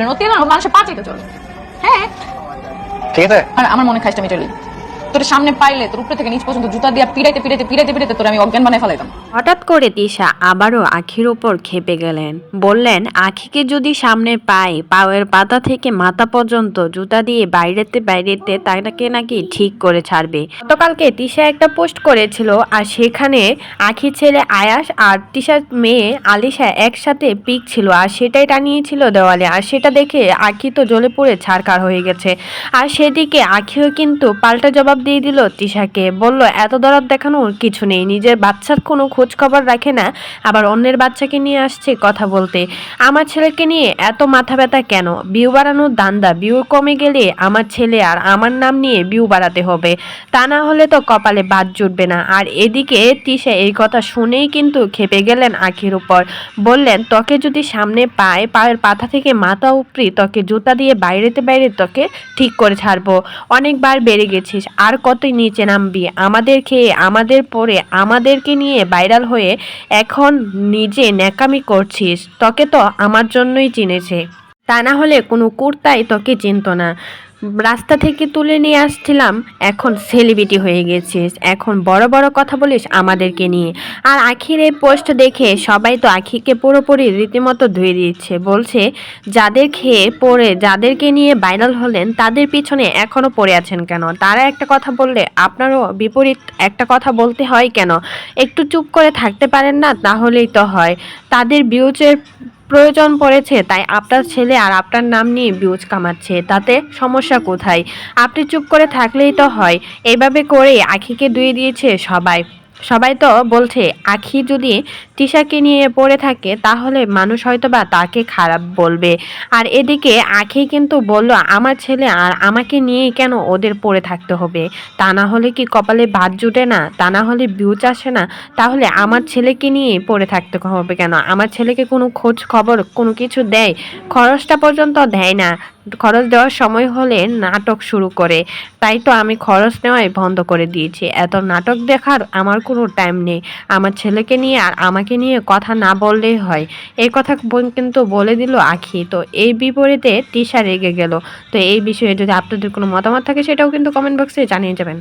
না মানুষের পা চাইতে চলে হ্যাঁ। ঠিক আছে। আর আমার মনে খাইটা মিটালি তোর সামনে পাইলে, তোর উপরে থেকে নিচ পর্যন্ত জুতা দিয়া পিড়াইতে পিড়াইতে পিড়াইতে পিড়াইতে তোর আমি অজ্ঞান বানাই ফেলাইতাম। হঠাৎ করে তিশা আবারও আখির উপর খেপে গেলেন। বললেন, আখিকে যদি সামনে পাই পায়ের পাতা থেকে মাথা পর্যন্ত জুতা দিয়ে বাইরেতে বাইরেতে তাকে নাকি ঠিক করে ছাড়বে। গতকালকে তিশা একটা পোস্ট করেছিল, আর সেখানে আখি ছেলে আয়াস আর তিশার মেয়ে আলিশা একসাথে পিক ছিল, আর সেটাই টানিয়েছিল দেওয়ালে। আর সেটা দেখে আখি তো জ্বলে পড়ে ছাড়কার হয়ে গেছে। আর সেদিকে আখিও কিন্তু পাল্টা জবাব দিয়ে দিল তিশাকে। বলল, এত দরদ দেখানোর কিছু নেই। নিজের বাচ্চার কোনো খোঁজ খবর রাখে না। আবার অন্যের বাচ্চাকে নিয়ে আসছে কথা বলতে। আমার ছেলেকে নিয়ে এত মাথা ব্যথা কেন? বিউ বাড়ানোর দান্দা। বিউ কমে গেলে আমার ছেলে আর আমার নাম নিয়ে বিউ বাড়াতে হবে। তা না হলে তো কপালে বাদ জুটবে না। আর এদিকে তিশা এই কথা শুনেই কিন্তু খেপে গেলেন আখির উপর। বললেন, তোকে যদি সামনে পায়, পায়ের পাতা থেকে মাথা উপরি তোকে জুতা দিয়ে বাইরেতে বাইরে তোকে ঠিক করে ছাড়বো। অনেকবার বেড়ে গেছিস। আর কতই নিচে নামবি? আমাদের খেয়ে, আমাদের পরে, আমাদেরকে নিয়ে ভাইরাল হয়ে এখন নিজে ন্যাকামি করছিস। তোকে তো আমার জন্যই চিনেছে। তা না হলে কোনো কুর্তাই তোকে চিনত না। রাস্তা থেকে তুলে নিয়ে আসছিলাম, এখন সেলিব্রিটি হয়ে গেছিস। এখন বড় বড় কথা বলিস আমাদেরকে নিয়ে। আর আখির এই পোস্ট দেখে সবাই তো আখিকে পুরোপুরি রীতিমতো ধুয়ে দিচ্ছে বলছে, যাদের খেয়ে পড়ে, যাদেরকে নিয়ে ভাইরাল হলেন, তাদের পিছনে এখনও পড়ে আছেন কেন? তারা একটা কথা বললে আপনারও বিপরীত একটা কথা বলতে হয় কেন? একটু চুপ করে থাকতে পারেন না, তাহলেই তো হয়। তাদের বিউচের প্রয়োজন পড়েছে, তাই আপনার ছেলে আর আপনার নাম নিয়ে বিউজ কামাচ্ছে। তাতে সমস্যা কোথায়? আপনি চুপ করে থাকলেই তো হয়। এইভাবে করে আখিকে দুয়ে দিয়েছে সবাই। সবাই তো বলছে, আখি যদি তিশাকে নিয়ে পড়ে থাকে, তাহলে মানুষ হয়তো বা তাকে খারাপ বলবে। আর এদিকে আখি কিন্তু বলল, আমার ছেলে আর আমাকে নিয়ে কেন ওদের পড়ে থাকতে হবে? তা না হলে কি কপালে ভাত জুটে না? তা না হলে বিউচ আসে না? তাহলে আমার ছেলেকে নিয়ে পড়ে থাকতে হবে কেন? আমার ছেলেকে কোনো খোঁজ খবর কোনো কিছু দেয়? খরচটা পর্যন্ত দেয় না। খরচ দেওয়ার সময় হলে নাটক শুরু করে। তাই তো আমি খরচ নেওয়াই বন্ধ করে দিয়েছি। এত নাটক দেখার আমার কোনো টাইম নেই। আমার ছেলেকে নিয়ে আর আমাকে নিয়ে কথা না বললেই হয়। এই কথা কিন্তু বলে দিল আখি। তো এই বিপরীতে টিশা রেগে গেল। তো এই বিষয়ে যদি আপনাদের কোনো মতামত থাকে, সেটাও কিন্তু কমেন্ট বক্সে জানিয়ে যাবেন।